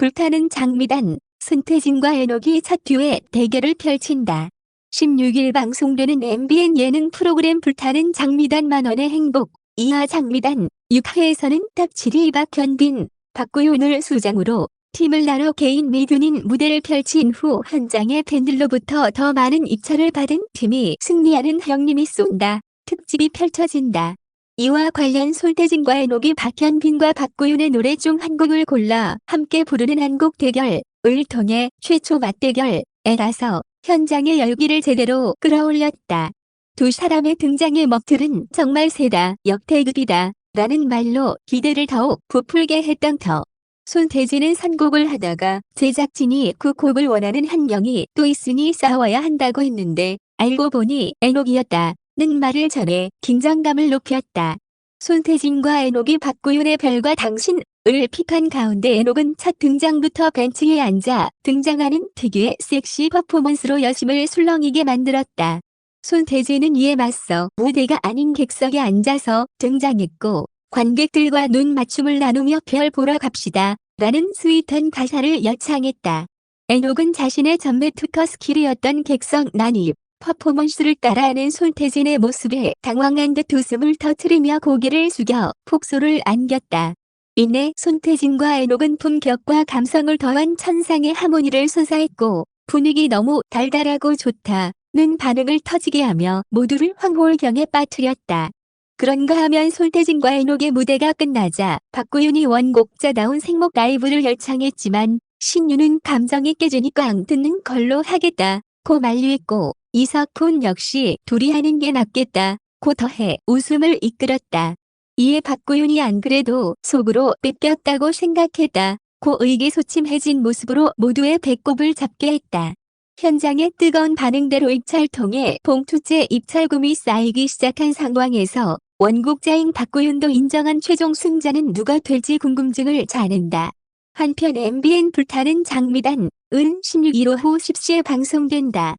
불타는 장미단, 손태진과 에녹이 첫 듀엣 대결을 펼친다. 16일 방송되는 MBN 예능 프로그램 불타는 장미단 만원의 행복, 이하 장미단 6회에서는 탑 7위 박현빈, 박구윤을 수장으로 팀을 나눠 개인 미균인 무대를 펼친 후 현장의 팬들로부터 더 많은 입찰을 받은 팀이 승리하는 형님이 쏜다. 특집이 펼쳐진다. 이와 관련 솔태진과 에녹이 박현빈과 박구윤의 노래 중 한 곡을 골라 함께 부르는 한 곡 대결을 통해 최초 맞대결에 라서 현장의 열기를 제대로 끌어올렸다. 두 사람의 등장의 먹들은 정말 세다, 역대급이다 라는 말로 기대를 더욱 부풀게 했던 터. 손태진은 선곡을 하다가 제작진이 그 곡을 원하는 한 명이 또 있으니 싸워야 한다고 했는데 알고 보니 에녹이었다 는 말을 전해 긴장감을 높였다. 손태진과 에녹이 박구윤의 별과 당신을 픽한 가운데 에녹은 첫 등장부터 벤치에 앉아 등장하는 특유의 섹시 퍼포먼스로 여심을 술렁이게 만들었다. 손태진은 이에 맞서 무대가 아닌 객석에 앉아서 등장했고 관객들과 눈 맞춤을 나누며 별 보러 갑시다 라는 스윗한 가사를 여창했다. 에녹은 자신의 전매 특허 스킬이었던 객석 난입 퍼포먼스를 따라하는 손태진의 모습에 당황한 듯 웃음을 터트리며 고개를 숙여 폭소를 안겼다. 이내 손태진과 에녹은 품격과 감성을 더한 천상의 하모니를 솟아했고 분위기 너무 달달하고 좋다 는 반응을 터지게 하며 모두를 황홀경에 빠뜨렸다. 그런가 하면 손태진과 에녹의 무대가 끝나자 박구윤이 원곡자다운 생목 라이브를 열창했지만 신유는 감정이 깨지니 꽝 듣는 걸로 하겠다 고 만류했고 이석훈 역시 둘이 하는 게 낫겠다 고 더해 웃음을 이끌었다. 이에 박구윤이 안 그래도 속으로 뺏겼다고 생각했다 고 의기소침해진 모습으로 모두의 배꼽을 잡게 했다. 현장의 뜨거운 반응대로 입찰 통해 봉투째 입찰금이 쌓이기 시작한 상황에서 원곡자인 박구윤도 인정한 최종 승자는 누가 될지 궁금증을 자는다. 한편 MBN 불타는 장미단 은 16일 오후 10시에 방송된다.